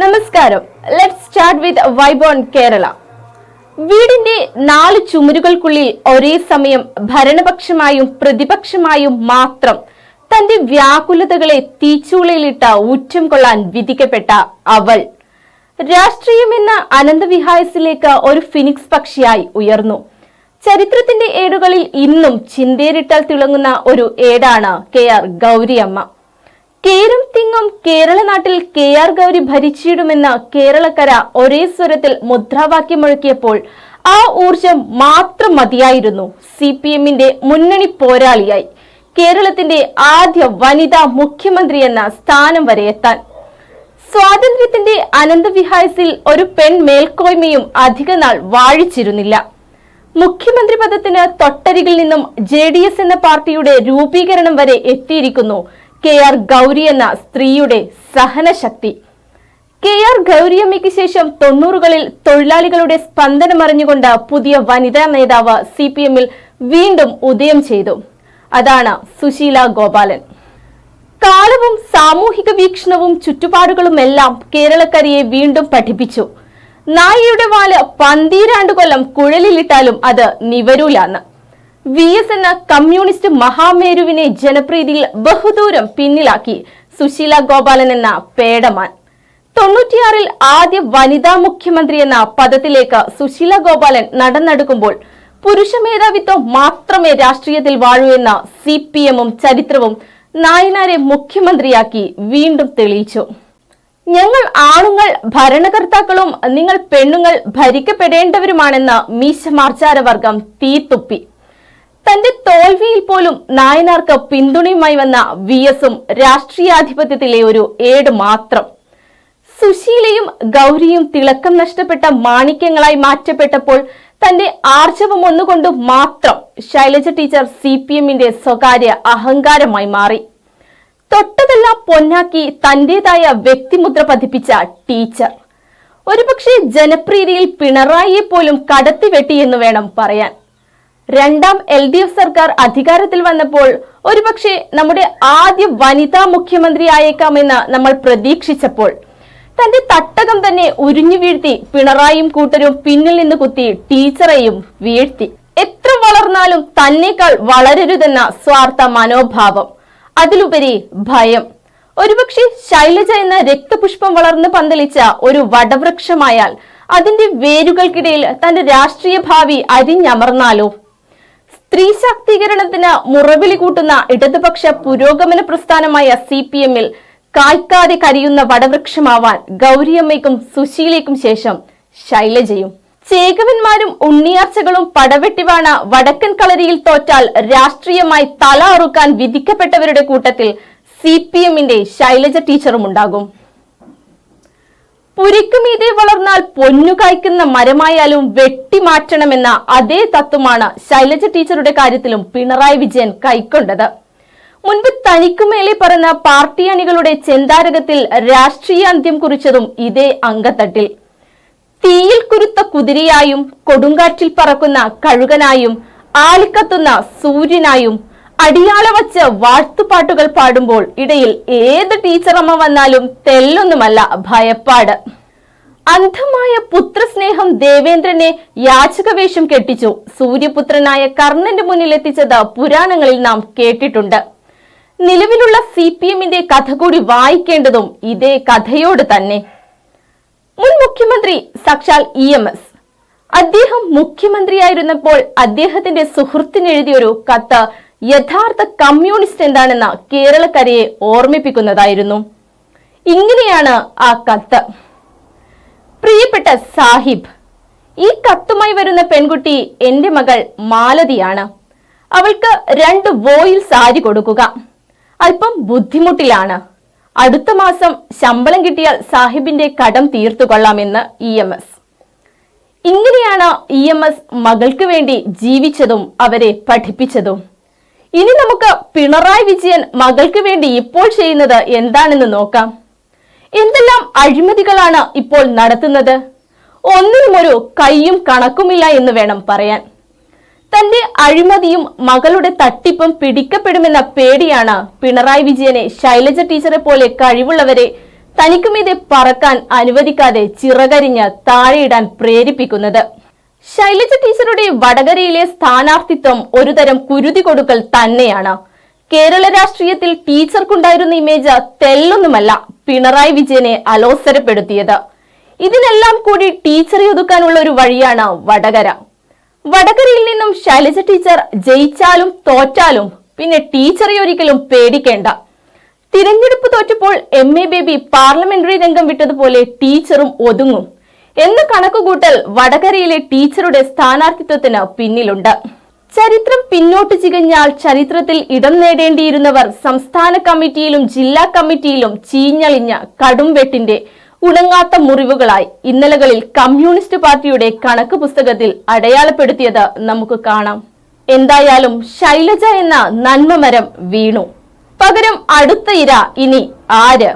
നമസ്കാരം. Let start with vibe on Kerala വീടിന്റെ നാല് ചുമരുകൾക്കുള്ളിൽ ഒരേ സമയം ഭരണപക്ഷമായും പ്രതിപക്ഷമായും മാത്രം തന്റെ വ്യാകുലതകളെ തീച്ചുളയിലിട്ട ഊറ്റം കൊള്ളാൻ വിധിക്കപ്പെട്ട അവൾ രാഷ്ട്രീയം എന്ന അനന്തവിഹായസിലേക്ക് ഒരു ഫിനിക്സ് പക്ഷിയായി ഉയർന്നു. ചരിത്രത്തിന്റെ ഏടുകളിൽ ഇന്നും ചിന്തേരിട്ടാൽ തിളങ്ങുന്ന ഒരു ഏടാണ് കെ ആർ ഗൗരിയമ്മ. കേരും തിങ്ങും കേരള നാട്ടിൽ കെ ആർ ഗൗരി ഭരിച്ചിടുമെന്ന് കേരളക്കര ഒരേ സ്വരത്തിൽ മുദ്രാവാക്യം മുഴക്കിയപ്പോൾ ആ ഊർജം മാത്രം മതിയായിരുന്നു. സി പി എമ്മിന്റെ മുന്നണി പോരാളിയായി. കേരളത്തിന്റെ ആദ്യ വനിതാ മുഖ്യമന്ത്രി എന്ന സ്ഥാനം വരെ എത്താൻ. സ്വാതന്ത്ര്യത്തിന്റെ അനന്തവിഹായസിൽ ഒരു പെൺ മേൽക്കോയ്മയും അധികനാൾ വാഴിച്ചിരുന്നില്ല. മുഖ്യമന്ത്രി പദത്തിന് തൊട്ടരികിൽ നിന്നും ജെ ഡി എസ് എന്ന പാർട്ടിയുടെ രൂപീകരണം വരെ എത്തിയിരിക്കുന്നു. കെ ആർ ഗൗരി എന്ന സ്ത്രീയുടെ സഹനശക്തി. കെ ആർ ഗൗരിയമ്മയ്ക്ക് ശേഷം തൊണ്ണൂറുകളിൽ തൊഴിലാളികളുടെ സ്പന്ദനമറിഞ്ഞുകൊണ്ട് പുതിയ വനിതാ നേതാവ് സി പി എമ്മിൽ വീണ്ടും ഉദയം ചെയ്തു. അതാണ് സുശീല ഗോപാലൻ. കാലവും സാമൂഹിക വീക്ഷണവും ചുറ്റുപാടുകളുമെല്ലാം കേരളക്കരയെ വീണ്ടും പഠിപ്പിച്ചു. നായയുടെ വാൽ പന്തീരാണ്ട് കൊല്ലം കുഴലിലിട്ടാലും അത് നിവരൂലാന്ന്. വി എസ് എന്ന കമ്മ്യൂണിസ്റ്റ് മഹാമേരുവിനെ ജനപ്രീതിയിൽ ബഹുദൂരം പിന്നിലാക്കി സുശീല ഗോപാലൻ എന്ന പേടമാൻ. തൊണ്ണൂറ്റിയാറിൽ ആദ്യ വനിതാ മുഖ്യമന്ത്രി എന്ന പദത്തിലേക്ക് സുശീല ഗോപാലൻ നടന്നെടുക്കുമ്പോൾ പുരുഷ മേധാവിത്വം മാത്രമേ രാഷ്ട്രീയത്തിൽ വാഴൂ എന്ന സി പി എമ്മും ചരിത്രവും നായനാരെ മുഖ്യമന്ത്രിയാക്കി വീണ്ടും തെളിയിച്ചു. ഞങ്ങൾ ആണുങ്ങൾ ഭരണകർത്താക്കളും നിങ്ങൾ പെണ്ണുങ്ങൾ ഭരിക്കപ്പെടേണ്ടവരുമാണെന്ന് മീശ മാർച്ചാരവർഗം തീത്തുപ്പി തന്റെ തോൽവിയിൽ പോലും നായനാർക്ക് പിന്തുണയുമായി വന്ന വി എസും രാഷ്ട്രീയാധിപത്യത്തിലെ ഒരു ഏട് മാത്രം. സുശീലയും ഗൗരിയും തിളക്കം നഷ്ടപ്പെട്ട മാണിക്യങ്ങളായി മാറ്റപ്പെട്ടപ്പോൾ തന്റെ ആർജവം ഒന്നുകൊണ്ട് മാത്രം ശൈലജ ടീച്ചർ സി പി എമ്മിന്റെ സ്വകാര്യ അഹങ്കാരമായി മാറി. തൊട്ടതെല്ലാം പൊന്നാക്കി തന്റേതായ വ്യക്തിമുദ്ര പതിപ്പിച്ച ടീച്ചർ. ഒരുപക്ഷെ ജനപ്രീതിയിൽ പിണറായിയെ പോലും കടത്തിവെട്ടിയെന്ന് വേണം പറയാൻ. രണ്ടാം എൽ ഡി എഫ് സർക്കാർ അധികാരത്തിൽ വന്നപ്പോൾ ഒരുപക്ഷെ നമ്മുടെ ആദ്യ വനിതാ മുഖ്യമന്ത്രി ആയേക്കാമെന്ന് നമ്മൾ പ്രതീക്ഷിച്ചപ്പോൾ. തന്റെ തട്ടകം തന്നെ ഉരിഞ്ഞു വീഴ്ത്തി പിണറായിയും കൂട്ടരും പിന്നിൽ നിന്ന് കുത്തി ടീച്ചറെയും വീഴ്ത്തി. എത്ര വളർന്നാലും തന്നേക്കാൾ വളരരുതെന്ന സ്വാർത്ഥ മനോഭാവം. അതിലുപരി ഭയം. ഒരുപക്ഷെ ശൈലജ എന്ന രക്തപുഷ്പം വളർന്ന് പന്തലിച്ച ഒരു വടവൃക്ഷമായാൽ അതിന്റെ വേരുകൾക്കിടയിൽ തന്റെ രാഷ്ട്രീയ ഭാവി അരിഞ്ഞമർന്നാലോ? സ്ത്രീ ശാക്തീകരണത്തിന് മുറവിളി കൂട്ടുന്ന ഇടതുപക്ഷ പുരോഗമന പ്രസ്ഥാനമായ സി പി എമ്മിൽ കായ്ക്കാതെ കരിയുന്ന വടവൃക്ഷമാവാൻ ഗൗരിയമ്മയ്ക്കും സുശീലയ്ക്കും ശേഷം ശൈലജയും. ചേകവന്മാരും ഉണ്ണിയാർച്ചകളും പടവെട്ടിവാണ വടക്കൻ കളരിയിൽ തോറ്റാൽ രാഷ്ട്രീയമായി തല അറുക്കാൻ വിധിക്കപ്പെട്ടവരുടെ കൂട്ടത്തിൽ സി പി എമ്മിന്റെ ശൈലജ ടീച്ചറും ഉണ്ടാകും പുരിക്കുമീതെ വളർന്നാൽ പൊന്നു കായ്ക്കുന്ന മരമായാലും വെട്ടിമാറ്റണമെന്ന അതേ തത്വമാണ് ശൈലജ ടീച്ചറുടെ കാര്യത്തിലും പിണറായി വിജയൻ കൈക്കൊണ്ടത്. മുൻപ് തനിക്കുമേലെ പറഞ്ഞ പാർട്ടി അണികളുടെ ചെന്താരകത്തിൽ രാഷ്ട്രീയ അന്ത്യം കുറിച്ചതും ഇതേ അങ്കത്തട്ടിൽ തീയിൽ കുരുത്ത കുതിരയായും കൊടുങ്കാറ്റിൽ പറക്കുന്ന കഴുകനായും ആലിക്കത്തുന്ന സൂര്യനായും അടിയാള വച്ച് വാഴ്ത്തുപാട്ടുകൾ പാടുമ്പോൾ ഇടയിൽ ഏത് ടീച്ചറമ്മ വന്നാലും തെല്ലൊന്നുമല്ല ഭയപ്പാട്. അന്ധമായ പുത്രസ്നേഹം ദേവേന്ദ്രനെ യാചകവേഷം കെട്ടിച്ചു. സൂര്യപുത്രനായ കർണന്റെ മുന്നിൽ എത്തിച്ചത് പുരാണങ്ങളിൽ നാം കേട്ടിട്ടുണ്ട്. നിലവിലുള്ള സി പി എമ്മിന്റെ കഥ കൂടി വായിക്കേണ്ടതും ഇതേ കഥയോട് തന്നെ. മുൻ മുഖ്യമന്ത്രി സാക്ഷാൽ ഇ എം എസ്. അദ്ദേഹം മുഖ്യമന്ത്രിയായിരുന്നപ്പോൾ അദ്ദേഹത്തിന്റെ സുഹൃത്തിനെഴുതിയൊരു കത്ത് യഥാർത്ഥ കമ്മ്യൂണിസ്റ്റ് എന്താണെന്ന കേരളക്കരയെ ഓർമ്മിപ്പിക്കുന്നതായിരുന്നു. ഇങ്ങനെയാണ് ആ കത്ത്. പ്രിയപ്പെട്ട സാഹിബ് ഈ കത്തുമായി വരുന്ന പെൺകുട്ടി എന്റെ മകൾ മാലതിയാണ്. അവൾക്ക് രണ്ട് വോയിൽ സാരി കൊടുക്കുക. അല്പം ബുദ്ധിമുട്ടിലാണ്. അടുത്ത മാസം ശമ്പളം കിട്ടിയാൽ സാഹിബിന്റെ കടം തീർത്തു കൊള്ളാമെന്ന് ഇ എം എസ്. ഇങ്ങനെയാണ് ഇ എം എസ് മകൾക്ക് വേണ്ടി ജീവിച്ചതും അവരെ പഠിപ്പിച്ചതും. ഇനി നമുക്ക് പിണറായി വിജയൻ മകൾക്ക് വേണ്ടി ഇപ്പോൾ ചെയ്യുന്നത് എന്താണെന്ന് നോക്കാം. എന്തെല്ലാം അഴിമതികളാണ് ഇപ്പോൾ നടത്തുന്നത്? ഒന്നിനും ഒരു കയ്യും കണക്കുമില്ല എന്ന് വേണം പറയാൻ. തന്റെ അഴിമതിയും മകളുടെ തട്ടിപ്പും പിടിക്കപ്പെടുമെന്ന പേടിയാണ് പിണറായി വിജയനെ ശൈലജ ടീച്ചറെ പോലെ കഴിവുള്ളവരെ തനിക്കുമീതെ പറക്കാൻ അനുവദിക്കാതെ ചിറകരിഞ്ഞ് താഴെയിടാൻ പ്രേരിപ്പിക്കുന്നത്. ശൈലജ ടീച്ചറുടെ വടകരയിലെ സ്ഥാനാർത്ഥിത്വം ഒരുതരം കുരുതി കൊടുക്കൽ തന്നെയാണ്. കേരള രാഷ്ട്രീയത്തിൽ ടീച്ചർക്കുണ്ടായിരുന്ന ഇമേജ് തെല്ലൊന്നുമല്ല പിണറായി വിജയനെ അലോസരപ്പെടുത്തിയത്. ഇതിനെല്ലാം കൂടി ടീച്ചറെ ഒതുക്കാനുള്ള ഒരു വഴിയാണ് വടകര. വടകരയിൽ നിന്നും ശൈലജ ടീച്ചർ ജയിച്ചാലും തോറ്റാലും പിന്നെ ടീച്ചറെ ഒരിക്കലും പേടിക്കേണ്ട. തിരഞ്ഞെടുപ്പ് തോറ്റപ്പോൾ എം എ ബേബി പാർലമെന്ററി രംഗം വിട്ടതുപോലെ ടീച്ചറും ഒതുങ്ങും. എന്ന കണക്കുകൂട്ടൽ വടകരയിലെ ടീച്ചറുടെ സ്ഥാനാർത്ഥിത്വത്തിന് പിന്നിലുണ്ട്. ചരിത്രം പിന്നോട്ട് ചികഞ്ഞാൽ ചരിത്രത്തിൽ ഇടം നേടേണ്ടിയിരുന്നവർ സംസ്ഥാന കമ്മിറ്റിയിലും ജില്ലാ കമ്മിറ്റിയിലും ചീഞ്ഞളിഞ്ഞ കടുംവെട്ടിന്റെ ഉണങ്ങാത്ത മുറിവുകളായി ഇന്നലകളിൽ കമ്മ്യൂണിസ്റ്റ് പാർട്ടിയുടെ കണക്ക് പുസ്തകത്തിൽ അടയാളപ്പെടുത്തിയത് നമുക്ക് കാണാം. എന്തായാലും ശൈലജ എന്ന നന്മമരം വീണു. പകരം അടുത്ത ഇര ഇനി ആര്?